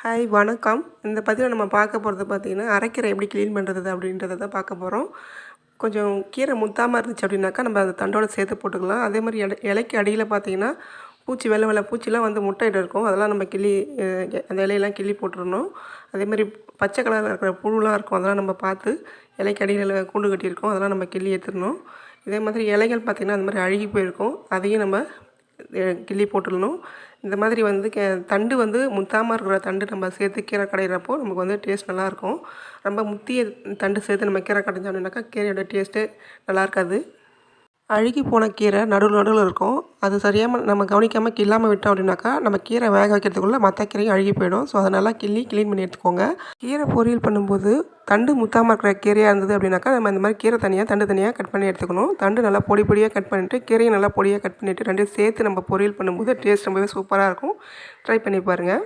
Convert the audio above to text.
Hi வணக்கம். இந்த பதிவில் நம்ம பார்க்க போகிறது பார்த்திங்கன்னா அரைக்கீரை எப்படி க்ளீன் பண்ணுறது அப்படின்றத தான் பார்க்க போகிறோம். கொஞ்சம் கீரை முத்தாமல் இருந்துச்சு அப்படின்னாக்கா நம்ம அதை தண்டோட சேர்த்து போட்டுக்கலாம். அதே மாதிரி இலை இலைக்கு அடியில் பார்த்திங்கன்னா பூச்சி வெள்ளை வெள்ளை பூச்சிலாம் வந்து முட்டையிட்டு இருக்கும். அதெல்லாம் நம்ம கிள்ளி அந்த இலையெல்லாம் கிள்ளி போட்டுருணும் அதே மாதிரி பச்சை கலரில் இருக்கிற புழுலாம் இருக்கும் அதெல்லாம் நம்ம பார்த்து இலைக்கு அடியில் கூண்டு கட்டியிருக்கோம் அதெல்லாம் நம்ம கிள்ளி எடுத்துடணும். இதே மாதிரி இலைகள் பார்த்திங்கன்னா அந்த மாதிரி அழுகி போயிருக்கும். அதையும் நம்ம கிள்ளி போட்டுடணும். இந்த மாதிரி வந்து கே தண்டு வந்து முத்தாமல் இருக்கிற தண்டு நம்ம சேர்த்து கீரை கடையிறப்போ நமக்கு வந்து டேஸ்ட் நல்லாயிருக்கும். ரொம்ப முத்திய தண்டு சேர்த்து நம்ம கீரை கடைஞ்சோம் அப்படின்னாக்கா கீரையோட டேஸ்ட்டு நல்லா இருக்காது அழுகி போன கீரை நடுவில் நடுவில் இருக்கும். அது சரியாக நம்ம கவனிக்காமல் கிள்ளாமல் விட்டோம் அப்படின்னாக்கா நம்ம கீரை வேக வைக்கிறதுக்குள்ளே மற்ற கீரையும் அழுகி போயிடும். ஸோ அதை நல்லா கிள்ளி க்ளீன் பண்ணி எடுத்துக்கோங்க. கீரை பொரியல் பண்ணும்போது தண்டு முத்தாமல் இருக்கிற கீரையாக இருந்தது அப்படின்னாக்கா நம்ம இந்த மாதிரி கீரை தனியாக தண்டு தனியாக கட் பண்ணி எடுத்துக்கணும். தண்டு நல்லா பொடி பொடியாக கட் பண்ணிவிட்டு கீரையும் நல்லா பொடியாக கட் பண்ணிவிட்டு ரெண்டையும் சேர்த்து நம்ம பொரியல் பண்ணும்போது டேஸ்ட் ரொம்பவே சூப்பராக இருக்கும். ட்ரை பண்ணி பாருங்கள்